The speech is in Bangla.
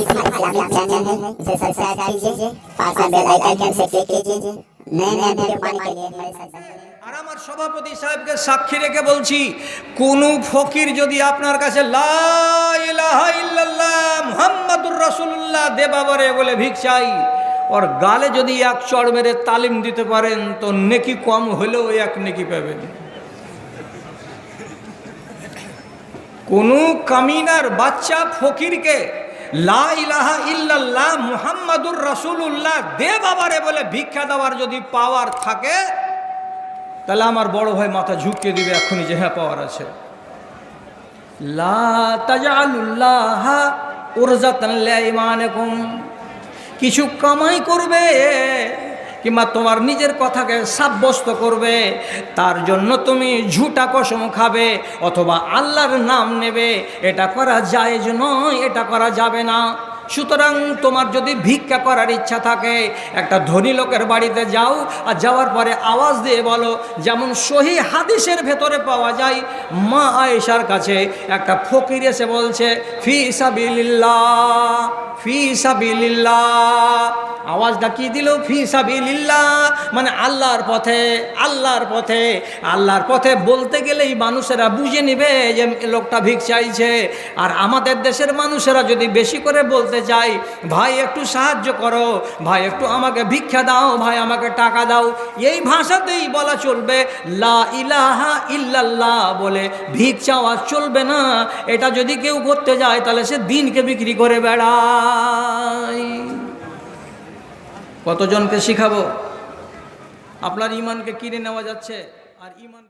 किसी इस्लामिक चैनल है इसे सब्सक्राइब कीजिए पास में बेल आइकन से क्लिक कीजिए नए नए वीडियो पाने के लिए हमारे साथ बने रहिए। আর আমার সভাপতি সাহেবকে সাক্ষী রেখে বলছি কোন ফকির যদি আপনার কাছে মুহাম্মাদুর রাসূলুল্লাহ দে বাবারে বলে ভিক চাই ওর গালে যদি এক চড় মেরে তালিম দিতে পারেন তো নেকি কম হলেও এক নেকি পাবেন কোন কামিনার বাচ্চা ফকিরকে লা ইলাহা ইল্লাল্লাহ মুহাম্মাদুর রাসুল্লাহ দে বাবারে বলে ভিক্ষা দেওয়ার যদি পাওয়ার থাকে, তাহলে আমার বড় ভাই মাথা ঝুঁকিয়ে দিবে এখনই যে হ্যাঁ পাওয়ার আছে। কিছু কামাই করবে কিংবা তোমার নিজের কথাকে সাব্যস্ত করবে, তার জন্য তুমি ঝুটা কসম খাবে অথবা আল্লাহর নাম নেবে। এটা করা যায় নয়, এটা করা যাবে না। সুতরাং তোমার যদি ভিক্ষা করার ইচ্ছা থাকে, একটা ধনী লোকের বাড়িতে যাও আর যাওয়ার পরে আওয়াজ দিয়ে বলো, যেমন সহি হাদিসের ভেতরে পাওয়া যায়, মা আয়েশার কাছে একটা ফকির এসে বলছে, ফি সাবিলিল্লাহ ফি সাবিলিল্লাহ। আওয়াজটা কি দিল? ফি সাবিলিল্লাহ। মানে আল্লাহর পথে আল্লাহর পথে আল্লাহর পথে বলতে গেলেই মানুষেরা বুঝে নিবে যে লোকটা ভিক চাইছে আর আমাদের দেশের মানুষেরা যদি বেশি করে বলতে চাই। ভাই, একটু সাহায্য করো। ভাই, একটু আমাকে ভিক্ষা দাও। ভাই, আমাকে টাকা দাও। এই ভাষাতেই বলা চলবে, লা ইলাহা ইল্লাল্লাহ বলে। ভিক চাওয়া চলবে না। এটা যদি কেউ করতে যায়, তাহলে সে দিনকে বিক্রি করে বেড়ায়। কতজনকে শিখাবো? আপনার ইমানকে কিনে নেওয়া যাচ্ছে, আর ইমান